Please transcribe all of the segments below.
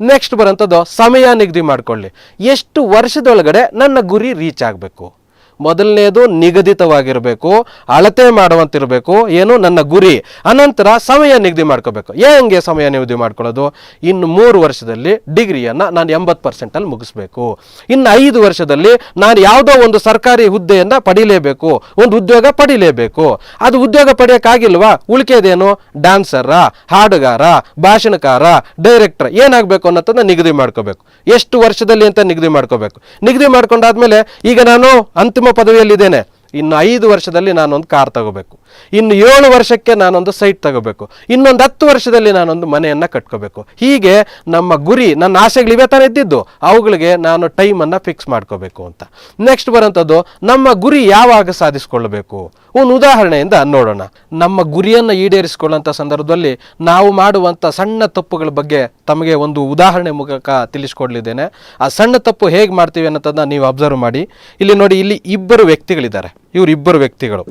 Next ಬರೋಂಥದ್ದು ಸಮಯ ನಿಗದಿ ಮಾಡಿಕೊಳ್ಳಿ. ಎಷ್ಟು ವರ್ಷದೊಳಗಡೆ ನನ್ನ ಗುರಿ ರೀಚ್ ಆಗಬೇಕು? ಮೊದಲನೇದು ನಿಗದಿತವಾಗಿರಬೇಕು, ಅಳತೆ ಮಾಡುವಂತಿರಬೇಕು, ಏನು ನನ್ನ ಗುರಿ. ಅನಂತರ ಸಮಯ ನಿಗದಿ ಮಾಡ್ಕೋಬೇಕು. ಹೆಂಗೆ ಸಮಯ ನಿಗದಿ ಮಾಡ್ಕೊಳ್ಳೋದು? ಇನ್ನು ಮೂರು ವರ್ಷದಲ್ಲಿ ಡಿಗ್ರಿಯನ್ನು ನಾನು ಎಂಬತ್ತು ಪರ್ಸೆಂಟಲ್ಲಿ ಮುಗಿಸ್ಬೇಕು. ಇನ್ನು ಐದು ವರ್ಷದಲ್ಲಿ ನಾನು ಯಾವುದೋ ಒಂದು ಸರ್ಕಾರಿ ಹುದ್ದೆಯನ್ನು ಪಡೀಲೇಬೇಕು, ಒಂದು ಉದ್ಯೋಗ ಪಡೀಲೇಬೇಕು. ಅದು ಉದ್ಯೋಗ ಪಡೆಯೋಕ್ಕಾಗಿಲ್ವಾ? ಉಳಿಕೆದೇನು? ಡ್ಯಾನ್ಸರ, ಹಾಡುಗಾರ, ಭಾಷಣಕಾರ, ಡೈರೆಕ್ಟರ್ ಏನಾಗಬೇಕು ಅನ್ನೋದನ್ನ ನಿಗದಿ ಮಾಡ್ಕೋಬೇಕು. ಎಷ್ಟು ವರ್ಷದಲ್ಲಿ ಅಂತ ನಿಗದಿ ಮಾಡ್ಕೋಬೇಕು. ನಿಗದಿ ಮಾಡ್ಕೊಂಡಾದ್ಮೇಲೆ ಈಗ ನಾನು ಅಂತಿಮ ಪದವಿಯಲ್ಲಿದ್ದೇನೆ. ಇನ್ನು ಐದು ವರ್ಷದಲ್ಲಿ ನಾನೊಂದು ಕಾರ್ ತಗೋಬೇಕು. ಇನ್ನು ಏಳು ವರ್ಷಕ್ಕೆ ನಾನೊಂದು ಸೈಟ್ ತಗೋಬೇಕು. ಇನ್ನೊಂದು ಹತ್ತು ವರ್ಷದಲ್ಲಿ ನಾನೊಂದು ಮನೆಯನ್ನು ಕಟ್ಕೋಬೇಕು. ಹೀಗೆ ನಮ್ಮ ಗುರಿ, ನನ್ನ ಆಸೆಗಳಿವೆ ತಾನೇ ಇದ್ದಿದ್ದು. ಅವುಗಳಿಗೆ ನಾನು ಟೈಮನ್ನು ಫಿಕ್ಸ್ ಮಾಡ್ಕೋಬೇಕು ಅಂತ. ನೆಕ್ಸ್ಟ್ ಬರೋಂಥದ್ದು ನಮ್ಮ ಗುರಿ ಯಾವಾಗ ಸಾಧಿಸ್ಕೊಳ್ಬೇಕು ಒಂದು ಉದಾಹರಣೆಯಿಂದ ನೋಡೋಣ. ನಮ್ಮ ಗುರಿಯನ್ನು ಈಡೇರಿಸಿಕೊಳ್ಳುವಂಥ ಸಂದರ್ಭದಲ್ಲಿ ನಾವು ಮಾಡುವಂಥ ಸಣ್ಣ ತಪ್ಪುಗಳ ಬಗ್ಗೆ ತಮಗೆ ಒಂದು ಉದಾಹರಣೆ ಮೂಲಕ ತಿಳಿಸ್ಕೊಡ್ಲಿದ್ದೇನೆ. ಆ ಸಣ್ಣ ತಪ್ಪು ಹೇಗೆ ಮಾಡ್ತೀವಿ ಅನ್ನೋದನ್ನು ನೀವು ಅಬ್ಸರ್ವ್ ಮಾಡಿ. ಇಲ್ಲಿ ನೋಡಿ, ಇಲ್ಲಿ ಇಬ್ಬರು ವ್ಯಕ್ತಿಗಳಿದ್ದಾರೆ. ಇವರು ಇಬ್ಬರು ವ್ಯಕ್ತಿಗಳು.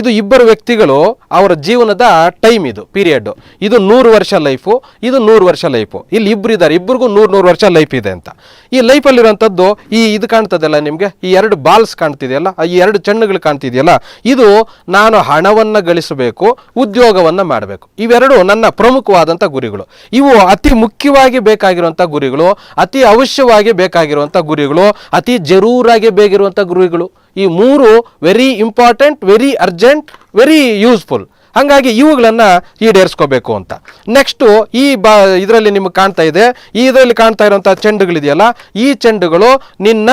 ಇದು ಇಬ್ಬರು ವ್ಯಕ್ತಿಗಳು ಅವರ ಜೀವನದ ಟೈಮ್ ಇದು, ಪೀರಿಯಡ್. ಇದು ನೂರು ವರ್ಷ ಲೈಫು, ಇದು ನೂರು ವರ್ಷ ಲೈಫು. ಇಲ್ಲಿ ಇಬ್ಬರು ಇದ್ದಾರೆ ಇಬ್ಬರಿಗೂ ನೂರು ನೂರು ವರ್ಷ ಲೈಫ್ ಇದೆ ಅಂತ. ಈ ಲೈಫಲ್ಲಿರುವಂಥದ್ದು, ಈ ಇದು ಕಾಣ್ತದಲ್ಲ ನಿಮಗೆ? ಈ ಎರಡು ಬಾಲ್ಸ್ ಕಾಣ್ತಿದೆಯಲ್ಲ, ಈ ಎರಡು ಚಣ್ಣುಗಳು ಕಾಣ್ತಿದೆಯಲ್ಲ? ಇದು ನಾನು ಹಣವನ್ನು ಗಳಿಸಬೇಕು, ಉದ್ಯೋಗವನ್ನು ಮಾಡಬೇಕು. ಇವೆರಡು ನನ್ನ ಪ್ರಮುಖವಾದಂಥ ಗುರಿಗಳು. ಇವು ಅತಿ ಮುಖ್ಯವಾಗಿ ಬೇಕಾಗಿರುವಂಥ ಗುರಿಗಳು, ಅತಿ ಅವಶ್ಯವಾಗಿ ಬೇಕಾಗಿರುವಂಥ ಗುರಿಗಳು, ಅತಿ ಜರೂರಾಗಿ ಬೇಕಿರುವಂಥ ಗುರಿಗಳು. ಈ ಮೂರು very important very urgent very useful ಹಾಗಾಗಿ ಇವುಗಳನ್ನು ಈಡೇರಿಸ್ಕೋಬೇಕು ಅಂತ. ನೆಕ್ಸ್ಟು ಈ ಬ, ಇದರಲ್ಲಿ ನಿಮಗೆ ಕಾಣ್ತಾ ಇದೆ. ಈ ಇದರಲ್ಲಿ ಕಾಣ್ತಾ ಇರುವಂಥ ಚೆಂಡುಗಳಿದೆಯಲ್ಲ, ಈ ಚೆಂಡುಗಳು ನಿನ್ನ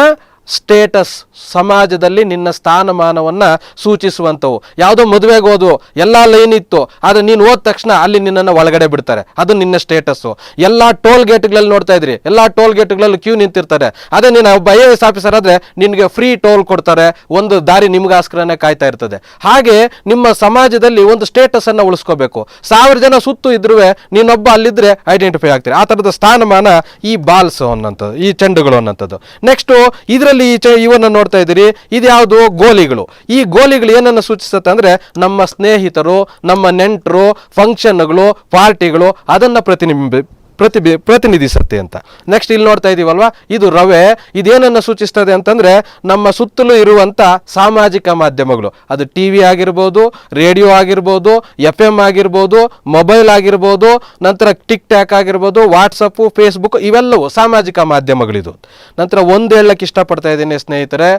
ಸ್ಟೇಟಸ್ ಸಮಾಜದಲ್ಲಿ ನಿನ್ನ ಸ್ಥಾನಮಾನವನ್ನು ಸೂಚಿಸುವಂಥವು. ಯಾವುದೋ ಮದುವೆಗೆ ಹೋದವು, ಎಲ್ಲ ಲೈನ್ ಇತ್ತು. ಆದರೆ ನೀನು ಹೋದ ತಕ್ಷಣ ಅಲ್ಲಿ ನಿನ್ನನ್ನು ಒಳಗಡೆ ಬಿಡ್ತಾರೆ. ಅದು ನಿನ್ನ ಸ್ಟೇಟಸ್ಸು. ಎಲ್ಲ ಟೋಲ್ ಗೇಟ್ಗಳಲ್ಲಿ ನೋಡ್ತಾ ಇದ್ರಿ. ಎಲ್ಲ ಟೋಲ್ ಗೇಟ್ಗಳಲ್ಲಿ ಕ್ಯೂ ನಿಂತಿರ್ತಾರೆ. ಅದೇ ನೀನು ಒಬ್ಬ ಐ ಎ ಎಸ್ ಆಫೀಸರ್ ಆದರೆ ನಿನಗೆ ಫ್ರೀ ಟೋಲ್ ಕೊಡ್ತಾರೆ. ಒಂದು ದಾರಿ ನಿಮಗೋಸ್ಕರನೇ ಕಾಯ್ತಾ ಇರ್ತದೆ. ಹಾಗೆ ನಿಮ್ಮ ಸಮಾಜದಲ್ಲಿ ಒಂದು ಸ್ಟೇಟಸನ್ನು ಉಳಿಸ್ಕೋಬೇಕು. ಸಾವಿರ ಜನ ಸುತ್ತು ಇದ್ರೂ ನೀನೊಬ್ಬ ಅಲ್ಲಿದ್ದರೆ ಐಡೆಂಟಿಫೈ ಆಗ್ತೀರಿ. ಆ ಥರದ ಸ್ಥಾನಮಾನ ಈ ಬಾಲ್ಸ್ ಅನ್ನೋಂಥದ್ದು ಈ ಚೆಂಡುಗಳು ಅನ್ನೋಂಥದ್ದು ನೆಕ್ಸ್ಟು ಇದರಲ್ಲಿ ಈ ಚ ಇವನ್ನ ನೋಡ್ತಾ ಇದ್ದೀರಿ. ಇದು ಯಾವುದು ಗೋಲಿಗಳು. ಈ ಗೋಲಿಗಳು ಏನನ್ನು ಸೂಚಿಸುತ್ತೆ ಅಂದ್ರೆ ನಮ್ಮ ಸ್ನೇಹಿತರು, ನಮ್ಮ ನೆಂಟರು ಫಂಕ್ಷನ್ಗಳು ಪಾರ್ಟಿಗಳು ಅದನ್ನು ಪ್ರತಿನಿಂಬಿ ಪ್ರತಿಬಿ ಪ್ರತಿನಿಧಿಸುತ್ತೆ ಅಂತ. ನೆಕ್ಸ್ಟ್ ಇಲ್ಲಿ ನೋಡ್ತಾ ಇದ್ದೀವಲ್ವಾ ಇದು ರವೆ. ಇದೇನನ್ನು ಸೂಚಿಸ್ತದೆ ಅಂತಂದರೆ ನಮ್ಮ ಸುತ್ತಲೂ ಇರುವಂಥ ಸಾಮಾಜಿಕ ಮಾಧ್ಯಮಗಳು. ಅದು ಟಿ ವಿ ಆಗಿರ್ಬೋದು, ರೇಡಿಯೋ ಆಗಿರ್ಬೋದು ಎಫ್ ಎಂ ಆಗಿರ್ಬೋದು, ಮೊಬೈಲ್ ಆಗಿರ್ಬೋದು, ನಂತರ ಟಿಕ್ ಟ್ಯಾಕ್ ಆಗಿರ್ಬೋದು, ವಾಟ್ಸಪ್ಪು ಫೇಸ್ಬುಕ್ ಇವೆಲ್ಲವೂ ಸಾಮಾಜಿಕ ಮಾಧ್ಯಮಗಳಿದು. ನಂತರ ಒಂದು ಹೇಳಕ್ಕೆ ಇಷ್ಟಪಡ್ತಾ ಇದ್ದೀನಿ ಸ್ನೇಹಿತರೆ,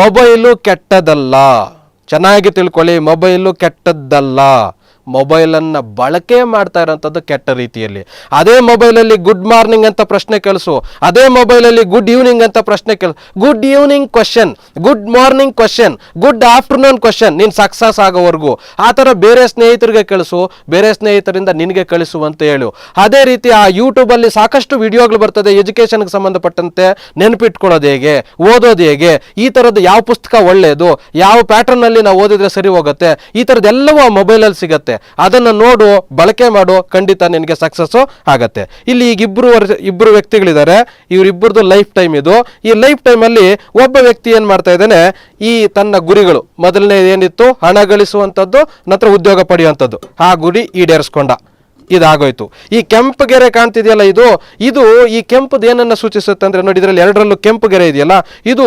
ಮೊಬೈಲು ಕೆಟ್ಟದಲ್ಲ ಚೆನ್ನಾಗಿ ತಿಳ್ಕೊಳ್ಳಿ, ಮೊಬೈಲು ಕೆಟ್ಟದ್ದಲ್ಲ. ಮೊಬೈಲನ್ನು ಬಳಕೆ ಮಾಡ್ತಾ ಇರೋಂಥದ್ದು ಕೆಟ್ಟ ರೀತಿಯಲ್ಲಿ. ಅದೇ ಮೊಬೈಲಲ್ಲಿ ಗುಡ್ ಮಾರ್ನಿಂಗ್ ಅಂತ ಪ್ರಶ್ನೆ ಕೇಳಿಸು, ಅದೇ ಮೊಬೈಲಲ್ಲಿ ಗುಡ್ ಈವ್ನಿಂಗ್ ಅಂತ ಪ್ರಶ್ನೆ ಕೇಳು. Good evening question good morning question good afternoon question ನೀನು ಸಕ್ಸಸ್ ಆಗೋವರೆಗೂ. ಆ ಥರ ಬೇರೆ ಸ್ನೇಹಿತರಿಗೆ ಕಳಿಸು, ಬೇರೆ ಸ್ನೇಹಿತರಿಂದ ನಿನಗೆ ಕಳಿಸು ಅಂತ ಹೇಳು. ಅದೇ ರೀತಿ ಆ ಯೂಟ್ಯೂಬಲ್ಲಿ ಸಾಕಷ್ಟು ವಿಡಿಯೋಗಳು ಬರ್ತದೆ ಎಜುಕೇಷನ್ಗೆ ಸಂಬಂಧಪಟ್ಟಂತೆ. ನೆನಪಿಟ್ಕೊಳ್ಳೋದು ಹೇಗೆ, ಓದೋದು ಹೇಗೆ, ಈ ಥರದ್ದು ಯಾವ ಪುಸ್ತಕ ಒಳ್ಳೆಯದು ಯಾವ ಪ್ಯಾಟರ್ನಲ್ಲಿ ನಾವು ಓದಿದ್ರೆ ಸರಿ ಹೋಗುತ್ತೆ, ಈ ಥರದ್ದೆಲ್ಲವೂ ಆ ಮೊಬೈಲಲ್ಲಿ ಸಿಗತ್ತೆ. ಅದನ್ನು ನೋಡು, ಬಳಕೆ ಮಾಡು, ಖಂಡಿತ ನಿನಗೆ ಸಕ್ಸಸ್ಸು ಆಗತ್ತೆ. ಇಲ್ಲಿ ಈಗ ಇಬ್ಬರು ವರ್ಷ ಇಬ್ಬರು ವ್ಯಕ್ತಿಗಳಿದ್ದಾರೆ. ಇವರಿಬ್ಬರದು ಲೈಫ್ ಟೈಮ್ ಇದು. ಈ ಲೈಫ್ ಟೈಮಲ್ಲಿ ಒಬ್ಬ ವ್ಯಕ್ತಿ ಏನು ಮಾಡ್ತಾ ಇದ್ದಾನೆ, ಈ ತನ್ನ ಗುರಿಗಳು. ಮೊದಲನೇ ಏನಿತ್ತು ಹಣ ಗಳಿಸುವಂಥದ್ದು, ನಂತರ ಉದ್ಯೋಗ ಪಡೆಯುವಂಥದ್ದು. ಆ ಗುರಿ ಈಡೇರಿಸ್ಕೊಂಡ. ಇದಾಗೋಯ್ತು. ಈ ಕೆಂಪು ಗೆರೆ ಕಾಣ್ತಿದೆಯಲ್ಲ ಇದು? ಇದು ಈ ಕೆಂಪುದು ಏನನ್ನ ಸೂಚಿಸುತ್ತೆ ಅಂದ್ರೆ ನೋಡಿ, ಇದರಲ್ಲಿ ಎರಡರಲ್ಲೂ ಕೆಂಪು ಗೆರೆ ಇದೆಯಲ್ಲ? ಇದು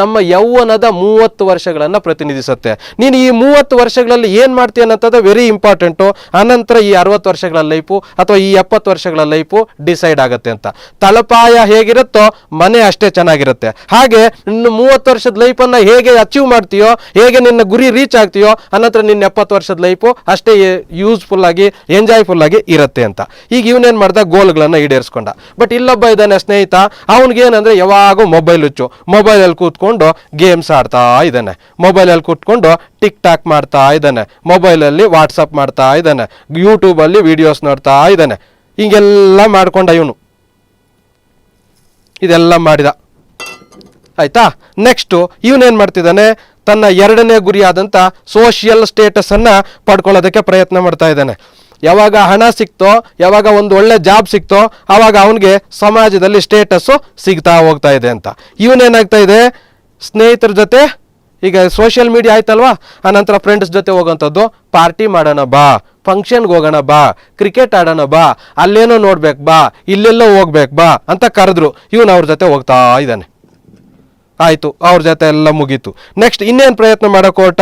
ನಮ್ಮ ಯೌವನದ ಮೂವತ್ತು ವರ್ಷಗಳನ್ನ ಪ್ರತಿನಿಧಿಸುತ್ತೆ. ನೀನು ಈ ಮೂವತ್ತು ವರ್ಷಗಳಲ್ಲಿ ಏನು ಮಾಡ್ತೀಯ ಅನ್ನೋದು ವೆರಿ ಇಂಪಾರ್ಟೆಂಟು ಅನಂತರ ಈ ಅರವತ್ತು ವರ್ಷಗಳ ಲೈಫು ಅಥವಾ ಈ ಎಪ್ಪತ್ತು ವರ್ಷಗಳ ಲೈಫು ಡಿಸೈಡ್ ಆಗುತ್ತೆ ಅಂತ. ತಳಪಾಯ ಹೇಗಿರುತ್ತೋ ಮನೆ ಅಷ್ಟೇ ಚೆನ್ನಾಗಿರುತ್ತೆ. ಹಾಗೆ ಇನ್ನು ಮೂವತ್ತು ವರ್ಷದ ಲೈಫನ್ನು ಹೇಗೆ ಅಚೀವ್ ಮಾಡ್ತೀಯೋ, ಹೇಗೆ ನಿನ್ನ ಗುರಿ ರೀಚ್ ಆಗ್ತೀಯೋ ಅನಂತರ ನಿನ್ನ ಎಪ್ಪತ್ತು ವರ್ಷದ ಲೈಫು ಅಷ್ಟೇ ಯೂಸ್ಫುಲ್ ಆಗಿ ಎಂಜಾಯ್ಫುಲ್ ಆಗಿ ಇರುತ್ತೆ ಅಂತ. ಈಗ ಇವನೇನ್ ಮಾಡ್ದ? ಗೋಲ್ಗಳನ್ನು ಈಡೇರಿಸ್ಕೊಂಡ. ಬಟ್ ಇಲ್ಲೊಬ್ಬ ಇದ್ದಾನೆ ಸ್ನೇಹಿತ, ಅವನಿಗೇನಂದರೆ ಯಾವಾಗೂ ಮೊಬೈಲ್ ಹುಚ್ಚು. ಮೊಬೈಲಲ್ಲಿ ಕೂತ್ಕೊಂಡು ಗೇಮ್ಸ್ ಆಡ್ತಾ ಇದ್ದಾನೆ ಮೊಬೈಲಲ್ಲಿ ಕೂತ್ಕೊಂಡು ಟಿಕ್ ಟಾಕ್ ಮಾಡ್ತಾ ಇದ್ದಾನೆ ಮೊಬೈಲಲ್ಲಿ ವಾಟ್ಸಪ್ ಮಾಡ್ತಾ ಇದ್ದಾನೆ ಯೂಟ್ಯೂಬಲ್ಲಿ ವಿಡಿಯೋಸ್ ನೋಡ್ತಾ ಇದ್ದಾನೆ ಹಿಂಗೆಲ್ಲ ಮಾಡ್ಕೊಂಡ ಇವನು. ಇದೆಲ್ಲ ಮಾಡಿದ. ಆಯ್ತಾ? ನೆಕ್ಸ್ಟು ಇವನೇನು ಮಾಡ್ತಿದ್ದಾನೆ ತನ್ನ ಎರಡನೇ ಗುರಿಯಾದಂಥ ಸೋಷಿಯಲ್ ಸ್ಟೇಟಸನ್ನು ಪಡ್ಕೊಳ್ಳೋದಕ್ಕೆ ಪ್ರಯತ್ನ ಮಾಡ್ತಾ ಇದ್ದಾನೆ ಯಾವಾಗ ಹಣ ಸಿಕ್ತೋ, ಯಾವಾಗ ಒಂದು ಒಳ್ಳೆ ಜಾಬ್ ಸಿಕ್ತೋ, ಆವಾಗ ಅವನಿಗೆ ಸಮಾಜದಲ್ಲಿ ಸ್ಟೇಟಸ್ಸು ಸಿಗ್ತಾ ಹೋಗ್ತಾ ಇದೆ ಅಂತ. ಇವನೇನಾಗ್ತಾ ಇದೆ? ಸ್ನೇಹಿತರ ಜೊತೆ, ಈಗ ಸೋಷಿಯಲ್ ಮೀಡಿಯಾ ಆಯ್ತಲ್ವಾ? ಆನಂತರ ಫ್ರೆಂಡ್ಸ್ ಜೊತೆ ಹೋಗೋಂಥದ್ದು ಪಾರ್ಟಿ ಮಾಡೋಣ ಬಾ ಫಂಕ್ಷನ್ಗೆ ಹೋಗೋಣ ಬಾ ಕ್ರಿಕೆಟ್ ಆಡೋಣ ಬಾ, ಅಲ್ಲೇನೋ ನೋಡ್ಬೇಕು ಬಾ, ಇಲ್ಲೆಲ್ಲೋ ಹೋಗ್ಬೇಕು ಬಾ ಅಂತ ಕರೆದ್ರು. ಇವನು ಅವ್ರ ಜೊತೆ ಹೋಗ್ತಾ ಇದ್ದಾನೆ. ಆಯಿತು, ಅವ್ರ ಜೊತೆ ಎಲ್ಲ ಮುಗೀತು. ನೆಕ್ಸ್ಟ್ ಇನ್ನೇನು ಪ್ರಯತ್ನ ಮಾಡೋಕೋಟ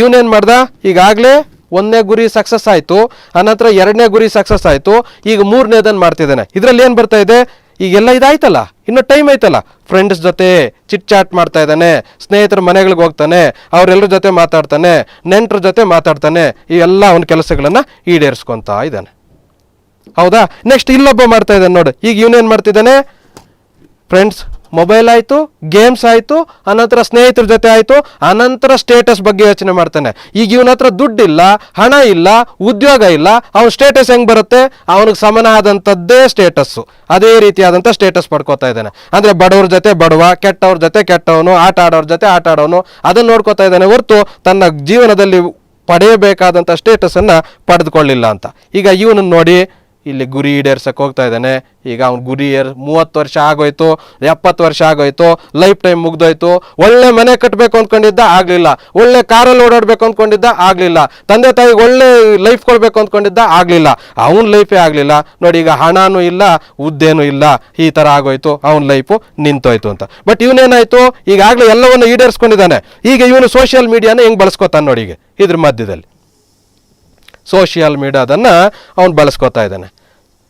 ಇವನೇನ್ ಮಾಡ್ದ? ಈಗಾಗಲೇ ಒಂದನೇ ಗುರಿ ಸಕ್ಸಸ್ ಆಯಿತು, ಅನಂತರ ಎರಡನೇ ಗುರಿ ಸಕ್ಸಸ್ ಆಯಿತು, ಈಗ ಮೂರನೇದನ್ನು ಮಾಡ್ತಿದ್ದಾನೆ. ಇದರಲ್ಲಿ ಏನು ಬರ್ತಾ ಇದೆ? ಈಗೆಲ್ಲ ಇದಾಯ್ತಲ್ಲ? ಇನ್ನು ಟೈಮ್ ಐತಲ್ಲ? ಫ್ರೆಂಡ್ಸ್ ಜೊತೆ ಚಿಟ್ ಚಾಟ್ ಮಾಡ್ತಾ ಇದ್ದಾನೆ, ಸ್ನೇಹಿತರ ಮನೆಗಳಿಗೆ ಹೋಗ್ತಾನೆ ಅವರೆಲ್ಲರ ಜೊತೆ ಮಾತಾಡ್ತಾನೆ, ನೆಂಟರ ಜೊತೆ ಮಾತಾಡ್ತಾನೆ, ಈ ಎಲ್ಲ ಅವನ ಕೆಲಸಗಳನ್ನು ಈಡೇರಿಸ್ಕೊತಾ ಇದ್ದಾನೆ. ಹೌದಾ? ನೆಕ್ಸ್ಟ್ ಇಲ್ಲೊಬ್ಬ ಮಾಡ್ತಾ ಇದ್ದಾನೆ ನೋಡು. ಈಗ ಇವನೇನು ಮಾಡ್ತಿದ್ದಾನೆ? ಫ್ರೆಂಡ್ಸ್ ಮೊಬೈಲ್ ಆಯಿತು ಗೇಮ್ಸ್ ಆಯಿತು, ಅನಂತರ ಸ್ನೇಹಿತರ ಜೊತೆ ಆಯಿತು, ಅನಂತರ ಸ್ಟೇಟಸ್ ಬಗ್ಗೆ ಯೋಚನೆ ಮಾಡ್ತಾನೆ. ಈಗ ಇವನ ಹತ್ರ ದುಡ್ಡಿಲ್ಲ, ಹಣ ಇಲ್ಲ, ಉದ್ಯೋಗ ಇಲ್ಲ, ಅವನ ಸ್ಟೇಟಸ್ ಹೆಂಗೆ ಬರುತ್ತೆ? ಅವನಿಗೆ ಸಮನ ಆದಂಥದ್ದೇ ಸ್ಟೇಟಸ್ಸು ಅದೇ ರೀತಿಯಾದಂಥ ಸ್ಟೇಟಸ್ ಪಡ್ಕೋತಾ ಇದ್ದಾನೆ. ಅಂದರೆ ಬಡವ್ರ ಜೊತೆ ಬಡವ, ಕೆಟ್ಟವ್ರ ಜೊತೆ ಕೆಟ್ಟವನು, ಆಟ ಆಡೋರ ಜೊತೆ ಆಟ ಆಡೋನು, ಅದನ್ನು ನೋಡ್ಕೋತಾ ಇದ್ದಾನೆ ಹೊರತು ತನ್ನ ಜೀವನದಲ್ಲಿ ಪಡೆಯಬೇಕಾದಂಥ ಸ್ಟೇಟಸನ್ನು ಪಡೆದುಕೊಳ್ಳಿಲ್ಲ ಅಂತ. ಈಗ ಇವನನ್ನು ನೋಡಿ ಇಲ್ಲಿ ಗುರಿ ಈಡೇರ್ಸಕ್ಕೆ ಹೋಗ್ತಾ ಇದ್ದಾನೆ. ಈಗ ಅವ್ನ ಗುರಿ ಏರ್ ಮೂವತ್ತು ವರ್ಷ ಆಗೋಯ್ತು, ಎಪ್ಪತ್ತು ವರ್ಷ ಆಗೋಯ್ತು, ಲೈಫ್ ಟೈಮ್ ಮುಗ್ದೋಯ್ತು. ಒಳ್ಳೆ ಮನೆ ಕಟ್ಟಬೇಕು ಅಂದ್ಕೊಂಡಿದ್ದ ಆಗಲಿಲ್ಲ. ಒಳ್ಳೆ ಕಾರಲ್ಲಿ ಓಡಾಡಬೇಕು ಅಂದ್ಕೊಂಡಿದ್ದ ಆಗಲಿಲ್ಲ. ತಂದೆ ತಾಯಿಗೆ ಒಳ್ಳೆ ಲೈಫ್ ಕೊಡಬೇಕು ಅಂದ್ಕೊಂಡಿದ್ದ ಆಗಲಿಲ್ಲ. ಅವನ ಲೈಫೇ ಆಗಲಿಲ್ಲ. ನೋಡಿ, ಈಗ ಹಣನೂ ಇಲ್ಲ ಉದ್ದೇನೂ ಇಲ್ಲ. ಈ ಥರ ಆಗೋಯ್ತು. ಅವನ ಲೈಫು ನಿಂತೋಯ್ತು ಅಂತ. ಬಟ್ ಇವನೇನಾಯ್ತು? ಈಗಾಗಲೇ ಎಲ್ಲವನ್ನು ಈಡೇರಿಸ್ಕೊಂಡಿದ್ದಾನೆ. ಈಗ ಇವನು ಸೋಷಿಯಲ್ ಮೀಡಿಯಾನ ಹೆಂಗೆ ಬಳಸ್ಕೊತಾನೆ ನೋಡಿ ಈಗ, ಇದ್ರ ಮಧ್ಯದಲ್ಲಿ. ಸೋಷಿಯಲ್ ಮೀಡಿಯಾದನ್ನು ಅವನು ಬಳಸ್ಕೊತಾ ಇದ್ದಾನೆ.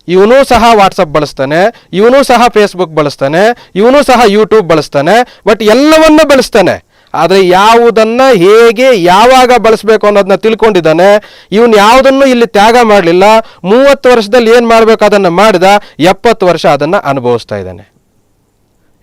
ಇವನು ಸಹ ವಾಟ್ಸಪ್ ಬಳಸ್ತಾನೆ, ಇವನು ಸಹ ಫೇಸ್ಬುಕ್ ಬಳಸ್ತಾನೆ, ಇವನು ಸಹ ಯೂಟ್ಯೂಬ್ ಬಳಸ್ತಾನೆ ಬಟ್ ಎಲ್ಲವನ್ನೂ ಬಳಸ್ತಾನೆ. ಆದರೆ ಯಾವುದನ್ನು ಹೇಗೆ ಯಾವಾಗ ಬಳಸಬೇಕು ಅನ್ನೋದನ್ನ ತಿಳ್ಕೊಂಡಿದ್ದಾನೆ. ಇವನು ಯಾವುದನ್ನು ಇಲ್ಲಿ ತ್ಯಾಗ ಮಾಡಲಿಲ್ಲ. ಮೂವತ್ತು ವರ್ಷದಲ್ಲಿ ಏನು ಮಾಡಬೇಕು ಅದನ್ನು ಮಾಡಿದ? ಎಪ್ಪತ್ತು ವರ್ಷ ಅದನ್ನು ಅನುಭವಿಸ್ತಾ ಇದ್ದಾನೆ.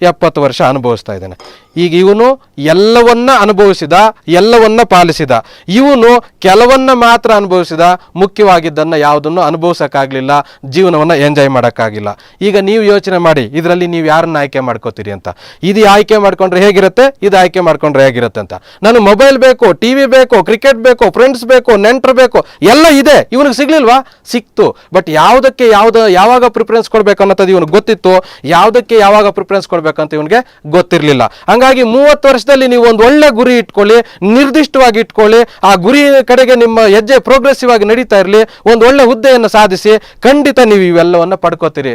ಎಪ್ಪತ್ತು ವರ್ಷ ಅನುಭವಿಸ್ತಾ ಇದ್ದಾನೆ. ಈಗ ಇವನು ಎಲ್ಲವನ್ನ ಅನುಭವಿಸಿದ, ಎಲ್ಲವನ್ನ ಪಾಲಿಸಿದ. ಇವನು ಕೆಲವನ್ನ ಮಾತ್ರ ಅನುಭವಿಸಿದ, ಮುಖ್ಯವಾಗಿದ್ದನ್ನ ಯಾವುದನ್ನು ಅನುಭವಿಸೋಕ್ಕಾಗಲಿಲ್ಲ, ಜೀವನವನ್ನು ಎಂಜಾಯ್ ಮಾಡೋಕ್ಕಾಗಿಲ್ಲ. ಈಗ ನೀವು ಯೋಚನೆ ಮಾಡಿ, ಇದರಲ್ಲಿ ನೀವು ಯಾರನ್ನ ಆಯ್ಕೆ ಮಾಡ್ಕೋತೀರಿ ಅಂತ. ಇದು ಆಯ್ಕೆ ಮಾಡ್ಕೊಂಡ್ರೆ ಹೇಗಿರುತ್ತೆ? ಇದು ಆಯ್ಕೆ ಮಾಡ್ಕೊಂಡ್ರೆ ಹೇಗಿರುತ್ತೆ ಅಂತ. ನಾನು ಮೊಬೈಲ್ ಬೇಕು ಟಿ ವಿ ಬೇಕು, ಕ್ರಿಕೆಟ್ ಬೇಕು, ಫ್ರೆಂಡ್ಸ್ ಬೇಕು, ನೆಂಟರು ಬೇಕು, ಎಲ್ಲ ಇದೆ. ಇವನಿಗೆ ಸಿಗ್ಲಿಲ್ವಾ? ಸಿಕ್ತು. ಬಟ್ ಯಾವುದಕ್ಕೆ ಯಾವ್ದು, ಯಾವಾಗ ಪ್ರಿಫರೆನ್ಸ್ ಕೊಡಬೇಕು ಅನ್ನೋದು ಇವನಿಗೆ ಗೊತ್ತಿತ್ತು. ಯಾವುದಕ್ಕೆ ಯಾವಾಗ ಪ್ರಿಫರೆನ್ಸ್ ಕೊಡ್ಬೇಕಂತ ಇವನಿಗೆ ಗೊತ್ತಿರಲಿಲ್ಲ. ಹಂಗಾಗಿ ಮೂವತ್ತು ವರ್ಷದಲ್ಲಿ ನೀವು ಒಂದು ಒಳ್ಳೆ ಗುರಿ ಇಟ್ಕೊಳ್ಳಿ, ನಿರ್ದಿಷ್ಟವಾಗಿ ಇಟ್ಕೊಳ್ಳಿ, ಆ ಗುರಿ ಕಡೆಗೆ ನಿಮ್ಮ ಹೆಜ್ಜೆ ಪ್ರೋಗ್ರೆಸಿವ್ ಆಗಿ ನಡೀತಾ ಇರಲಿ, ಒಂದು ಒಳ್ಳೆ ಹುದ್ದೆಯನ್ನು ಸಾಧಿಸಿ ಖಂಡಿತ ನೀವು ಇವೆಲ್ಲವನ್ನ ಪಡ್ಕೋತೀರಿ.